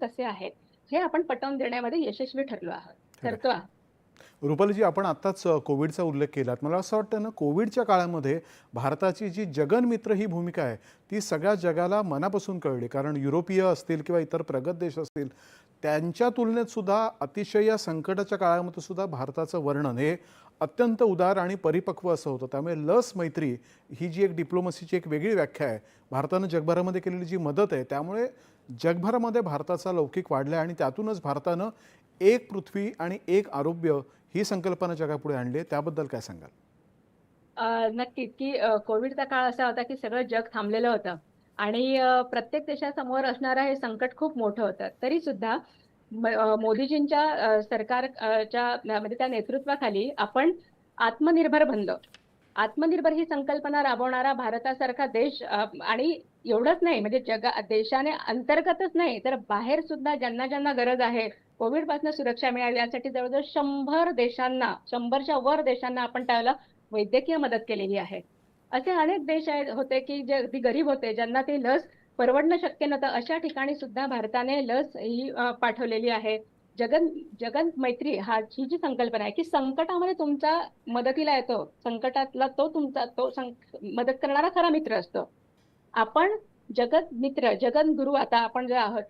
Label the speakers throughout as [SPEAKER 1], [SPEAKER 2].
[SPEAKER 1] कसे आहेत हे आपण पटवून देण्यामध्ये यशस्वी ठरलो आहोत. ठरतो आहोत
[SPEAKER 2] रुपालीजी आपण आत्ताच कोविडचा उल्लेख केलात. मला असं वाटतं ना कोविडच्या काळामध्ये भारताची जी जगनमित्र ही भूमिका आहे ती सगळ्या जगाला मनापासून कळली. कारण युरोपीय असतील किंवा इतर प्रगत देश असतील त्यांच्या तुलनेत सुद्धा अतिशय या संकटाच्या काळामध्ये सुद्धा भारताचं वर्णन हे अत्यंत उदार आणि परिपक्व असं होतं. त्यामुळे लस मैत्री ही जी एक डिप्लोमसीची एक वेगळी व्याख्या आहे भारतानं जगभरामध्ये केलेली जी मदत आहे त्यामुळे जगभरामध्ये भारताचा लौकिक वाढला आहे आणि त्यातूनच भारतानं एक पृथ्वी आणि एक आरोग्य ही संकल्पना जगापुढे आणली त्याबद्दल काय सांगाल?
[SPEAKER 1] नक्की. नक्कीच की कोविडचा काळ असा होता की सगळं जग थांबलेलं होतं. आणि प्रत्येक देशासमोर असणारं हे संकट खूप मोठं होतं. तरी सुद्धा म- मोदीजींच्या सरकारच्या म्हणजे त्या नेतृत्वाखाली आपण आत्मनिर्भर बनलो. आत्मनिर्भर ही संकल्पना राबवणारा भारतासारखा देश आणि एवढंच नाही म्हणजे जगा देशाने अंतर्गतच नाही तर बाहेर सुद्धा ज्यांना ज्यांना गरज आहे कोविडपासून सुरक्षा मिळावी यासाठी जवळजवळ शंभर देशांना शंभरच्या वर देशांना आपण त्याला वैद्यकीय मदत केलेली आहे. असे अनेक देश आहेत होते की जे अगदी गरीब होते ज्यांना ते लस परवडणं शक्य नव्हतं अशा ठिकाणी सुद्धा भारताने लस ही पाठवलेली आहे. जगन जगन मैत्री हा ही जी संकल्पना आहे की संकटामध्ये तुमचा मदतीला येतो. संकटातला तो तुमचा तो सं- मदत करणारा खरा मित्र असतो. आपण जगत मित्र जगन गुरु आता आपण जे आहोत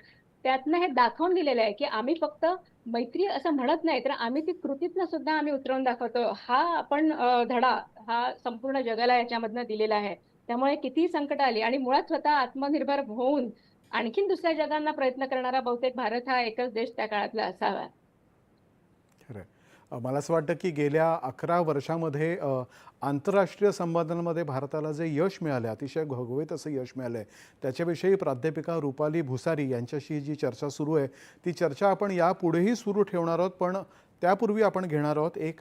[SPEAKER 1] त्यातनं हे दाखवून दिलेलं आहे की आम्ही फक्त मैत्री असं म्हणत नाही तर आम्ही ती कृतीतनं सुद्धा आम्ही उतरवून दाखवतो. हा आपण धडा हा संपूर्ण जगाला याच्यामधनं दिलेला आहे. त्यामुळे कितीही संकट आली आणि मुळात स्वतः आत्मनिर्भर होऊन आणखीन दुसऱ्या जगांना प्रयत्न करणारा बहुतेक भारत हा एकच देश त्या काळातला असावा.
[SPEAKER 2] खरं मला असं वाटतं की गेल्या अकरा वर्षामध्ये आंतरराष्ट्रीय संबंधांमध्ये भारताला जे यश मिळालं अतिशय घवघवीत असं यश मिळालं आहे त्याच्याविषयी प्राध्यापिका रुपाली भुसारी यांच्याशी जी चर्चा सुरू आहे ती चर्चा आपण यापुढेही सुरू ठेवणार आहोत पण त्यापूर्वी आपण घेणार आहोत एक